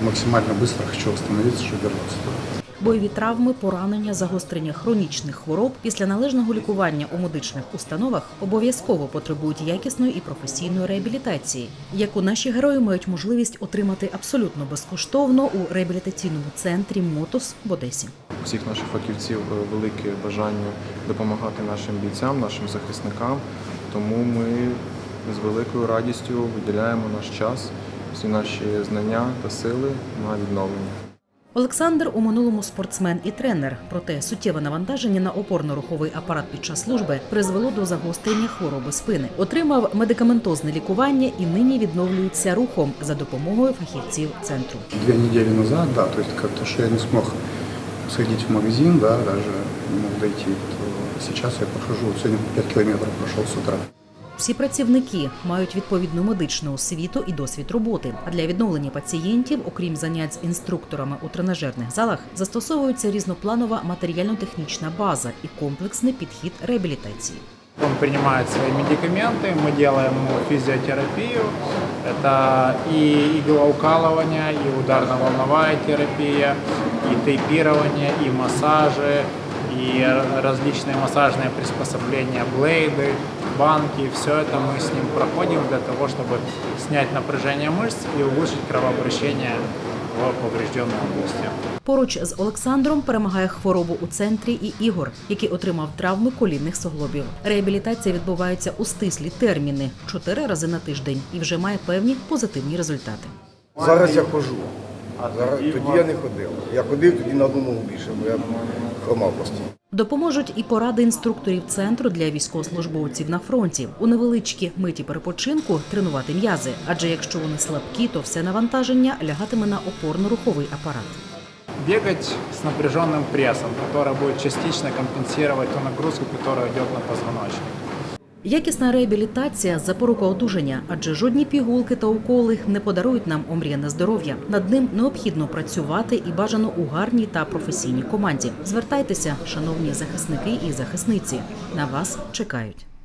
Максимально быстро хочу восстановиться, чтобы вернуться. Бойові травми, поранення, загострення хронічних хвороб після належного лікування у медичних установах обов'язково потребують якісної і професійної реабілітації, яку наші герої мають можливість отримати абсолютно безкоштовно у реабілітаційному центрі Мотос в Одесі. У всіх наших фахівців е, велике бажання допомагати нашим бійцям, нашим захисникам. Тому ми з великою радістю виділяємо наш час, всі наші знання та сили на відновлення. Олександр у минулому спортсмен і тренер. Проте суттєве навантаження на опорно-руховий апарат під час служби призвело до загострення хвороби спини. Отримав медикаментозне лікування і нині відновлюється рухом за допомогою фахівців центру. Две недели назад, да, то есть как то, что я не смог сходить в магазин, да, даже не мог дойти, то сейчас я прохожу, сегодня 5 километров прошел с утра. Всі працівники мають відповідну медичну освіту і досвід роботи. А для відновлення пацієнтів, окрім занять з інструкторами у тренажерних залах, застосовується різнопланова матеріально-технічна база і комплексний підхід реабілітації. Он принимает свои медикаменты, мы делаем ему физиотерапию. Это и иглоукалывание, и ударно-волновая терапия, и тейпирование, и массажи, и различные массажные приспособления, блейды, банки. Все это мы с ним проходим для того, чтобы снять напряжение мышц и улучшить кровообращение в поврежденной области. Поруч з Олександром перемагає хворобу у центрі і Ігор, який отримав травми колінних суглобів. Реабілітація відбувається у стислі терміни чотири рази на тиждень і вже має певні позитивні результати. Зараз я ходжу. Зараз тоді я не ходив. Я ходив тоді на одну ногу більше, бо я хромав постійно. Допоможуть і поради інструкторів центру для військовослужбовців на фронті у невеличкі миті перепочинку тренувати м'язи. Адже якщо вони слабкі, то все навантаження лягатиме на опорно-руховий апарат. Бегать с напряженным прессом, который будет частично компенсировать ту нагрузку, которая идет на позвоночник. Якісна реабілітація запорука одужання, адже жодні пігулки та уколи не подарують нам омріяне здоров'я. Над ним необхідно працювати і бажано у гарній та професійній команді. Звертайтеся, шановні захисники і захисниці. На вас чекають.